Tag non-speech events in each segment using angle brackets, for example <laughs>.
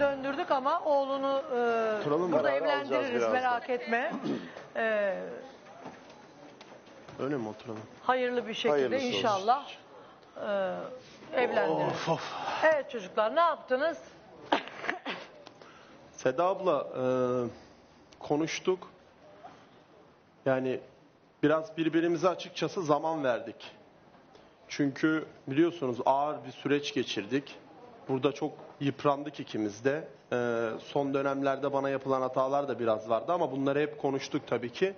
Döndürdük ama oğlunu e, Oturalım, burada beraber alacağız evlendiririz birazdan. merak etme. <clears throat> E, Öyle mi oturalım? hayırlı bir şekilde Hayırlısı olsun. inşallah e, evlendiririz. Of of. Evet çocuklar ne yaptınız? <coughs> Seda abla e, konuştuk. Yani biraz birbirimize açıkçası zaman verdik. Çünkü biliyorsunuz ağır bir süreç geçirdik. Burada çok yıprandık ikimiz de. E, son dönemlerde bana yapılan hatalar da biraz vardı ama bunları hep konuştuk tabii ki.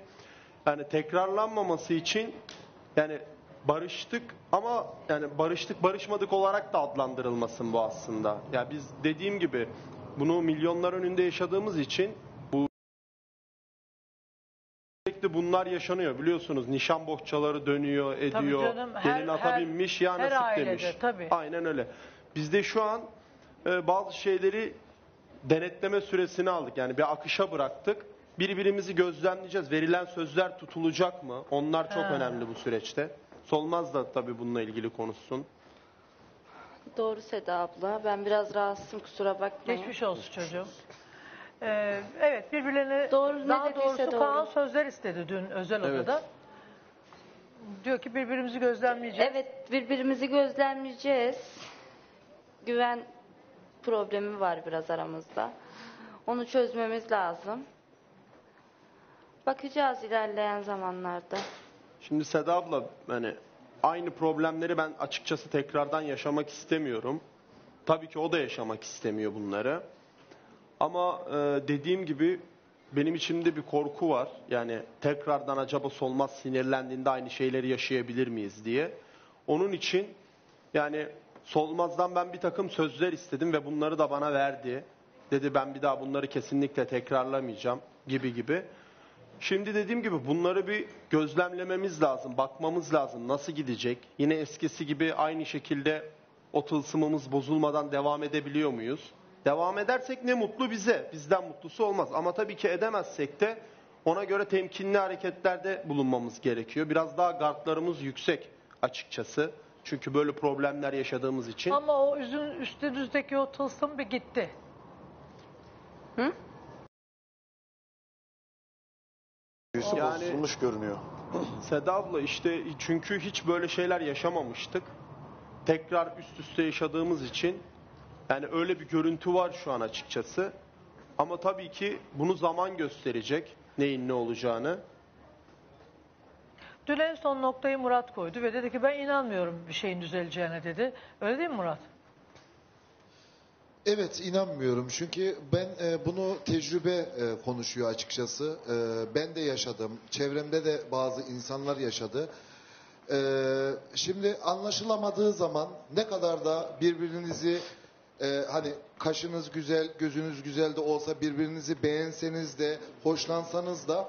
Yani tekrarlanmaması için yani barıştık ama yani barıştık barışmadık olarak da adlandırılmasın bu aslında. Ya biz dediğim gibi bunu milyonlar önünde yaşadığımız için bu sürekli bunlar yaşanıyor biliyorsunuz. Nişan bohçaları dönüyor, ediyor. canım, her- Gelin ata her- binmiş ya her nasip ailede, demiş. tabii. Aynen öyle. Biz de şu an e, bazı şeyleri denetleme süresini aldık. Yani bir akışa bıraktık. Birbirimizi gözlemleyeceğiz. Verilen sözler tutulacak mı? Onlar çok Ha. önemli bu süreçte. Solmaz da tabii bununla ilgili konuşsun. Doğru Seda abla. Ben biraz rahatsızım kusura bakmayın. Geçmiş olsun çocuğum. E, evet birbirlerine Doğru, ne daha dediyse doğrusu doğru. Kaan sözler istedi dün özel Evet. odada. Diyor ki birbirimizi gözlemleyeceğiz. Evet birbirimizi gözlemleyeceğiz. Güven problemi var biraz aramızda. Onu çözmemiz lazım. Bakacağız ilerleyen zamanlarda. Şimdi Seda abla hani aynı problemleri ben açıkçası tekrardan yaşamak istemiyorum. Tabii ki o da yaşamak istemiyor bunları. Ama e, dediğim gibi benim içimde bir korku var. Yani tekrardan acaba Solmaz sinirlendiğinde aynı şeyleri yaşayabilir miyiz diye. Onun için yani Solmaz'dan ben bir takım sözler istedim ve bunları da bana verdi. Dedi ben bir daha bunları kesinlikle tekrarlamayacağım gibi gibi. Şimdi dediğim gibi bunları bir gözlemlememiz lazım, bakmamız lazım. Nasıl gidecek? Yine eskisi gibi aynı şekilde o tılsımımız bozulmadan devam edebiliyor muyuz? Devam edersek ne mutlu bize. Bizden mutlusu olmaz. Ama tabii ki edemezsek de ona göre temkinli hareketlerde bulunmamız gerekiyor. Biraz daha gardlarımız yüksek açıkçası. Çünkü böyle problemler yaşadığımız için. Ama o üzün üstünüzdeki o tılsım bir gitti. Büyüsü Yani- bozulmuş görünüyor. <clears throat> Seda abla işte çünkü hiç böyle şeyler yaşamamıştık. Tekrar üst üste yaşadığımız için yani öyle bir görüntü var şu an açıkçası. Ama tabii ki bunu zaman gösterecek neyin ne olacağını. Dün en son noktayı Murat koydu ve dedi ki ben inanmıyorum bir şeyin düzeleceğine dedi. Öyle değil mi Murat? Evet inanmıyorum çünkü ben e, bunu tecrübe e, konuşuyor açıkçası. E, ben de yaşadım. Çevremde de bazı insanlar yaşadı. E, şimdi anlaşılamadığı zaman ne kadar da birbirinizi e, hani kaşınız güzel, gözünüz güzel de olsa birbirinizi beğenseniz de, hoşlansanız da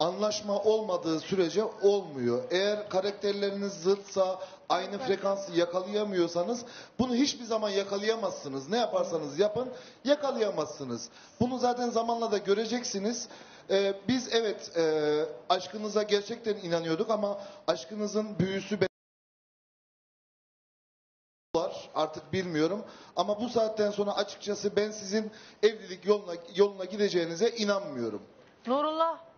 anlaşma olmadığı sürece olmuyor. Eğer karakterleriniz zıtsa, aynı frekansı yakalayamıyorsanız bunu hiçbir zaman yakalayamazsınız. Ne yaparsanız yapın yakalayamazsınız. Bunu zaten zamanla da göreceksiniz. Ee, biz evet e, aşkınıza gerçekten inanıyorduk ama aşkınızın büyüsü var artık bilmiyorum ama bu saatten sonra açıkçası ben sizin evlilik yoluna yoluna gideceğinize inanmıyorum. Nurullah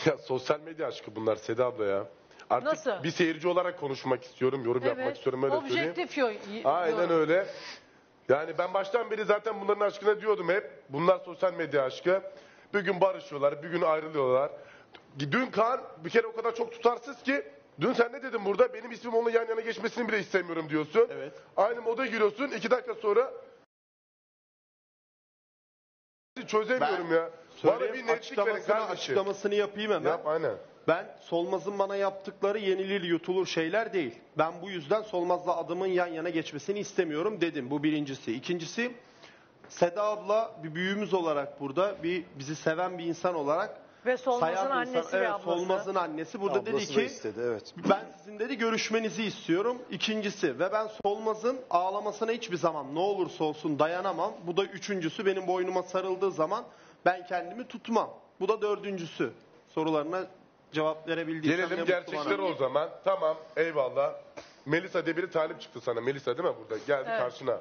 <laughs> Ya sosyal medya aşkı bunlar Seda abla ya. Artık Nasıl? bir seyirci olarak konuşmak istiyorum, yorum yapmak istiyorum öyle söyleyeyim. objektif yo- Aynen yorum. öyle. Yani ben baştan beri zaten bunların aşkına diyordum hep. Bunlar sosyal medya aşkı. Bir gün barışıyorlar, bir gün ayrılıyorlar. Dün Kaan bir kere o kadar çok tutarsız ki Dün sen ne dedin burada? Benim ismim onunla yan yana geçmesini bile istemiyorum diyorsun. Evet. Aynı moda giriyorsun. iki dakika sonra çözemiyorum ya. Bana bir Söyleyeyim, netlik verin açıklamasını, kardeşim. açıklamasını yapayım hemen. Yap aynen. Ben Solmaz'ın bana yaptıkları yenilir yutulur şeyler değil. Ben bu yüzden Solmaz'la adımın yan yana geçmesini istemiyorum dedim. Bu birincisi. İkincisi Seda abla bir büyüğümüz olarak burada bir bizi seven bir insan olarak Ve Solmaz'ın sayan bir annesi insan, ve evet, ablası. Solmaz'ın annesi burada dedi Ablası da ki istedi evet. ben sizin dedi görüşmenizi istiyorum. İkincisi ve ben Solmaz'ın ağlamasına hiçbir zaman ne olursa olsun dayanamam. Bu da üçüncüsü benim boynuma sarıldığı zaman ben kendimi tutmam. Bu da dördüncüsü. Sorularına cevap verebildiysem ne Gelelim mutlu gerçeklere bana. o zaman. Tamam eyvallah. Melisa diye biri talip çıktı sana. Melisa değil mi burada? Geldi Evet. karşına.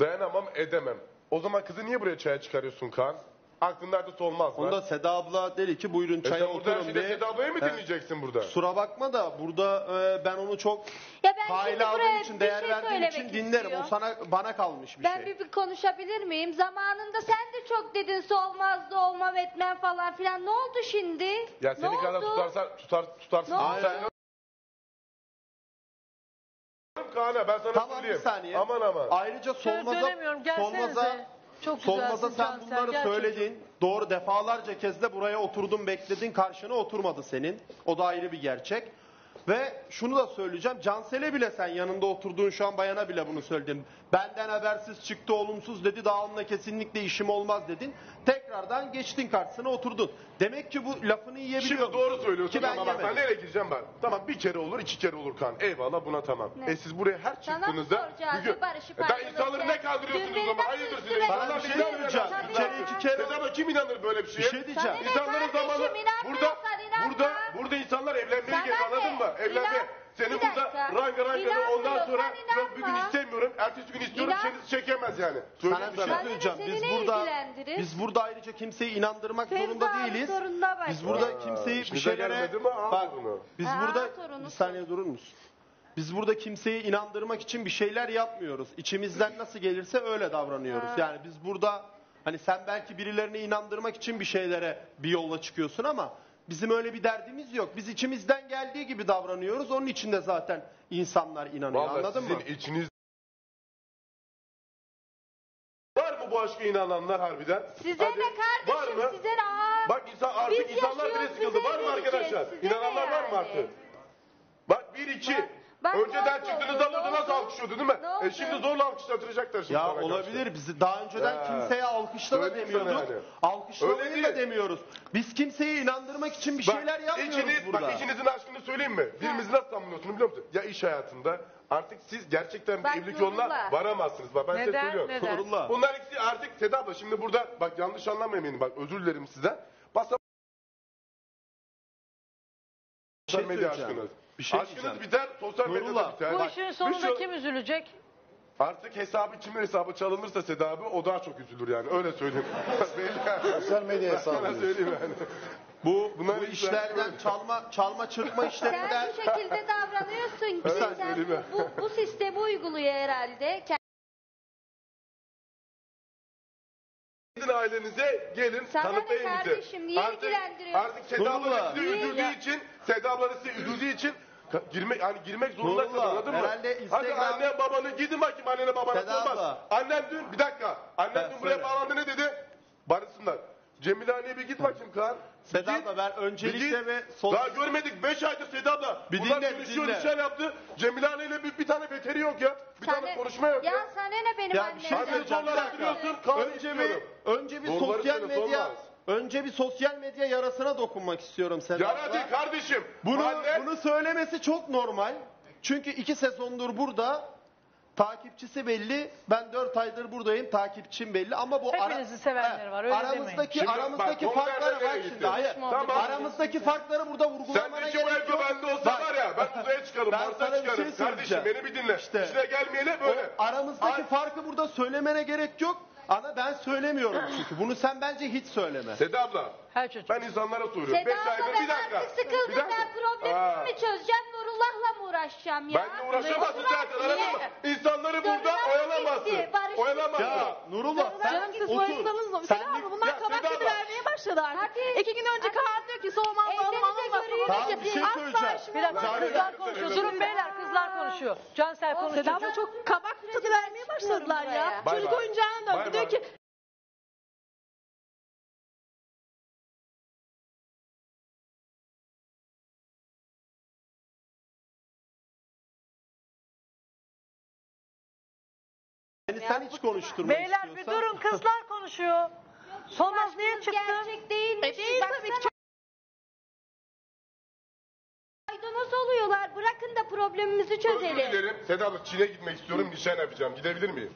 Dayanamam edemem. O zaman kızı niye buraya çaya çıkarıyorsun Kaan? Aklın neredeyse olmaz? Onda Seda abla dedi ki buyurun E çaya sen burada her oturun şeyde. Seda ablayı mı dinleyeceksin burada? Kusura bakma da burada e, ben onu çok Ya ben faile aldığım buraya için, bir değer şey verdiğim için dinlerim. istiyorum. O sana bana kalmış bir Ben şey. bir, bir konuşabilir miyim? Zamanında sen de çok dedin solmazdı olmam etmem falan filan. Ne oldu şimdi? Ya ne seni kadar oldu? tutarsa, tutar, tutarsın. Ne oldu? Sen Kaan'a ben sana Tamam bir söyleyeyim. saniye. Aman aman. Ayrıca Solmaz'a, dönemiyorum. Gelsenize. Solmaz'a, Çok Solmaz'a güzelsin sen bunları Gel söyledin. Doğru defalarca kez de buraya oturdun bekledin karşına oturmadı senin. O da ayrı bir gerçek. Ve şunu da söyleyeceğim. Cansel'e bile sen yanında oturduğun şu an bayana bile bunu söyledin. Benden habersiz çıktı olumsuz dedi. Daha onunla kesinlikle işim olmaz dedin. Tekrardan geçtin karşısına oturdun. Demek ki bu lafını yiyebiliyor. Şimdi doğru söylüyorsun Ki ben ama bak ben nereye gireceğim ben? Tamam bir kere olur iki kere olur Kaan. Eyvallah buna tamam. Ne? E siz buraya her Sana çıktığınızda... soracağız Bugün- bu barışıp E, ben insanları ne zaman? beni Hayırdır siz? Sana bir şey söyleyeceğim. Bir kere iki kere... Seda abla kim inanır böyle bir şeye? Bir şey diyeceğim. Sana İnsanların zamanı burada burada burada insanlar evlenmeye Sana geliyor anladın ne? mı? Evlenme. İnan- Seni Bir ranga ranga ondan sonra yok bir gün inanma. istemiyorum, ertesi gün istiyorum İnan- çekemez yani. Sana Söyleyeyim bir şey sana. Bana ne, söyleyeceğim. Biz burada ilgilendirir? biz burada ayrıca kimseyi inandırmak zorunda değiliz. sorununa bak. Biz burada Aa, kimseyi bir işinize şeylere gelmedi mi? Al bak bunu. biz Aa, burada sorunu bir saniye durur musun? Biz burada kimseyi inandırmak için bir şeyler yapmıyoruz. İçimizden nasıl gelirse öyle davranıyoruz. Ha. Yani biz burada hani sen belki birilerini inandırmak için bir şeylere bir yolla çıkıyorsun ama bizim öyle bir derdimiz yok. Biz içimizden geldiği gibi davranıyoruz. Onun için de zaten insanlar inanıyor. Vallahi Anladın sizin mı? içiniz Var mı bu aşka inananlar harbiden? Size Hadi. ne kardeşim? Var mı? Size ne? Aa, Bak insan artık Biz insanlar bile yaşıyoruz, sıkıldı. bize Var mı arkadaşlar? Size İnananlar ne var mı yani? artık? Bak bir iki. Bak- bak Önceden çıktığınızda burada nasıl alkışlıyordu değil mi? Oldu? E şimdi zorla alkışlatacaklar şimdi Ya karşı. olabilir. Bizi daha önceden Ya. kimseye alkışla da demiyorduk. yani. Öyle da değil. demiyoruz. Biz kimseyi inandırmak için bir Bak, şeyler yapmıyoruz ikiniz, burada. Bak ikinizin aşkını söyleyeyim mi? Birbirinizi nasıl tanımlıyorsunuz biliyor musun? Ya iş hayatında artık siz gerçekten bir Bak evlilik yoluna Nurullah. varamazsınız. Bak ben size Neden? söylüyorum. Neden? Nurullah. Bunlar ikisi artık Seda abla şimdi burada bak yanlış anlamayın beni bak özür dilerim sizden. Basa şey sosyal medya söyleyeceğim. aşkınız. Bir şey Aşkınız diyeceğim. biter, sosyal medyada Nurullah, biter. Bu Bak, işin bir sonunda şey- kim üzülecek? Artık hesabı kimin hesabı çalınırsa Seda abi o daha çok üzülür yani öyle söyleyeyim. Belli. <laughs> Sosyal medya hesabı Sana diyorsun. söyleyeyim yani. Bu, Bunlar bu işler işlerden çalma çalma çırpma işlerinden Sen bu şekilde davranıyorsun ki Evet, sen ben. bu, bu, bu sistemi uyguluyor herhalde. Gidin ailenize gelin Sana ne tanıtlayın bizi. kardeşim, niye artık, ilgilendiriyor? artık Seda abla Nurullah. sizi Niye üzüldüğü ya? için Seda abla sizi üzüldüğü için ka- girmek hani girmek zorundasın Nurullah, anladın mı? herhalde Hadi Instagram- anne babanı gidin bakayım annene babana Seda sormaz. abla. Annem dün bir dakika. Annem Ha, dün buraya söyle. bağlandı ne dedi? Barışsınlar. Cemile anneye bir git bakayım Kaan. Bir Seda git. abla ben Bir öncelikle git. ve sol Daha görmedik 5 aydır Seda abla. Bir Bunlar dinle, bir görüşüyor dinle. nişan yaptı. Cemile anneyle bir, bir tane beteri yok ya. Bir tane konuşma yok ya. Ya sana ne benim Ya annem? bir şey Anne söyleyeceğim. zorla Bir dakika. yaptırıyorsun. Kaan Önce bir istiyorum. önce bir Doğruları sosyal söyle, medya sormaz. Önce bir sosyal medya yarasına dokunmak istiyorum Seda Yara değil kardeşim. Bunu bunu söylemesi çok normal. Çünkü iki sezondur burada. Takipçisi belli. Ben dört aydır buradayım. Takipçim belli. Ama bu Hepinizin sevenleri var, öyle aramızdaki Şimdi aramızdaki bak, farkları bak nereye şimdi. Hayır. Tamam. Aramızdaki farkları burada vurgulamana Sendeki gerek bu yok. evde bende olsa Bak, var ya ben uzaya çıkarım, Ben Mars'a sana bir çıkarım. şey Kardeşim söyleyeceğim. beni bir dinle. İşte. İşine gelmeyene O böyle. aramızdaki Ay- farkı burada söylemene gerek yok. Ama ben söylemiyorum <clears throat> çünkü. Bunu sen bence hiç söyleme. Seda abla Her çocuk. ben insanlara soruyorum. Seda 5 abla ben bir dakika. artık Bir sıkıldım. dakika. Ben problemimi Aa. mi çözeceğim? Nurullah'la mı uğraşacağım ya? Ben de uğraşamazsın Nurullah zaten anladın niye? mı? İnsanları burada oyalamazsın. Oyalamazsın. Ya Nurullah sen Canım siz otur. mı? Sen bir- abla bunlar Ya kabak Seda tadı abla. vermeye başladı artık. Hadi. İki gün önce. Kaan diyor ki soğumaz Ellerinize oğlum anlamaz. Tamam, bir şey Asla söyleyeceğim. Bir dakika kızlar konuşuyor. Durun beyler kızlar konuşuyor. Cansel konuşuyor. Seda abla çok kabak tadı vermeye başladılar ya. Bay Çocuk bay. oyuncağına Bay döndü. Diyor bay. ki sen hiç konuşturma Beyler bir istiyorsan. durun kızlar konuşuyor. Solmaz niye çıktın? Gerçek değilmiş. E değil tabii ki. Maydanoz oluyorlar. Bırakın da problemimizi Özür çözelim. dilerim. Seda abla Çin'e gitmek istiyorum. Nişan yapacağım. Gidebilir miyim?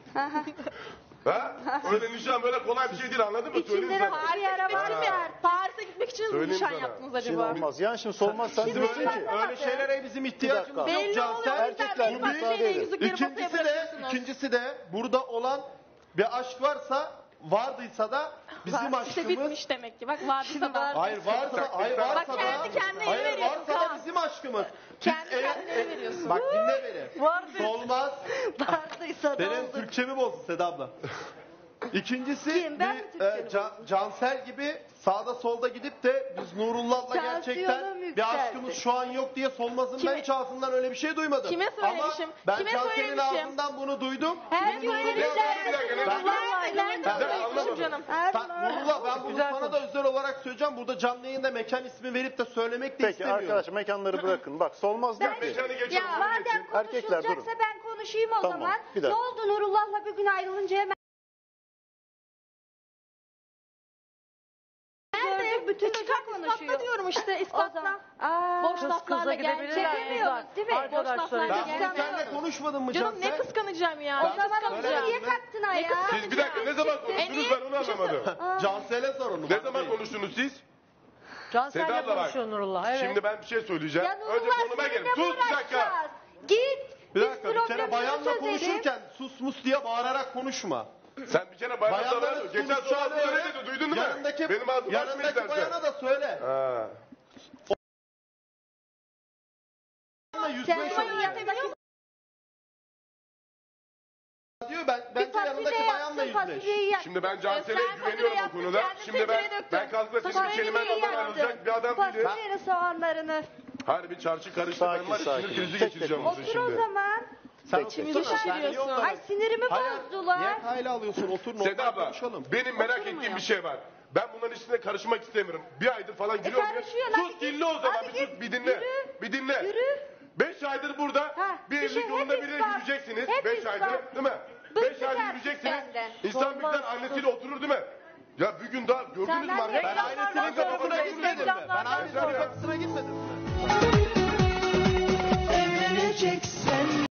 Ha? Öyle nişan böyle kolay bir şey değil anladın mı? Söyleyeyim İçinde sana. Paris'e gitmek için var. Paris'e gitmek için mi Söyleyeyim nişan sana. yaptınız Şimdi acaba? olmaz. Yani şimdi sormaz sen Bizim diyorsun öyle, ki öyle şeylere bizim ihtiyacımız yok Belli oluyor. Cansel. yüzden Erkekler benim müsaade edin. yüzükleri masaya İkincisi de, bırakıyorsunuz. ikincisi de burada olan bir aşk varsa vardıysa da bizim Var. İşte aşkımız bitmiş demek ki. Bak vardıysa da. Hayır varsa, hayır varsa Bak da, kendi kendine hayır veriyorsun varsa da Kaan. bizim aşkımız. Biz Kendi eğer- kendine veriyorsun. Bak dinle beni. Vardı. Solmaz. Vardıysa da Benim oldu. Türkçemi bozdu Seda abla. İkincisi Kim? Ben mi bir e, Can- Cansel gibi sağda solda gidip de biz Nurullah'la Tansiyonum gerçekten bir aşkımız şu an yok diye Solmaz'ın Kime- ben hiç ağzından öyle bir şey duymadım. Kime söylemişim? Ama ben Kime Cansel'in söylemişim? ağzından bunu duydum. Her Nurullah- güzel. Bir dakika, ne- Ben- Nerede? Nerede Ben- anlamadım. canım? Sen, Nurullah ben bunu Güzel sana da özel olarak söyleyeceğim. Burada canlı yayında mekan ismi verip de söylemek de Peki istemiyorum. arkadaş mekanları bırakın. Bak Solmaz diyor ki Mekanı. Ya madem. Erkekler durun. konuşulacaksa ben konuşayım o Tamam, zaman. bir Ne dakika. oldu Nurullah'la bir gün ayrılınca hemen gördük bütün ülke konuşuyor. İspatla O ispatla. Boş Kız laflarla gel. gidebilirler çekemiyoruz, değil mi? Arkadaşlar Boş laflarla Ben gel. seninle konuşmadım mı Canım ne kıskanacağım ya? o Ne zaman onu niye kattın ayağa? Siz bir dakika ne zaman konuştunuz ben onu anlamadım. Cansel'e sorun. Ne zaman konuştunuz siz? Cansel'le bak. konuşuyor Nurullah. Evet. Şimdi ben bir şey söyleyeceğim. Ya Önce Nurullah konuma gelin. seninle Sus bir dakika. uğraşacağız. Git. Bir dakika bir kere bayanla çözelim. konuşurken sus mus diye bağırarak konuşma. Sen bir kere bayanla Bayanların da geçen konuşacağını sonra öyle öyle, dedi duydun mu? yanındaki, Benim ağzımı açma yanındaki bayana da söyle. Ha. Bayan yanındaki diyor ben bence fasulye yanındaki bayanla yüzleş. Şimdi ben Cansel'e Sen güveniyorum bu konuda. Şimdi ben ben kalkıp kelimenden yaktın. ayrılacak bir adam değilim. Fasulyenin soğanlarını. Harbi çarşı karıştı Sakin, ben var sinir krizi geçireceğim burada Otur o şimdi. zaman. Sen niye onlara- Ay sinirimi Hayır, bozdular. Niye kayla alıyorsun? Otur normal konuşalım. benim merak ettiğim bir şey var. Ben bunların içine karışmak istemiyorum. Bir aydır falan giriyorum. ya. karışıyorsun, sus dinle o zaman bir sus bir dinle. bir dinle. yürü. Beş aydır burada ha, bir evlilik şey, yolunda birine yürüyeceksiniz. Hep Beş ispat. aydır değil mi? Bıktık Beş aydır yürüyeceksiniz. İnsan birden annesiyle oturur değil mi? Ya bir gün daha gördünüz mü? Ben, ben ailesinin kapısına gitmedim. Ben ailesinin kapısına gitmedim.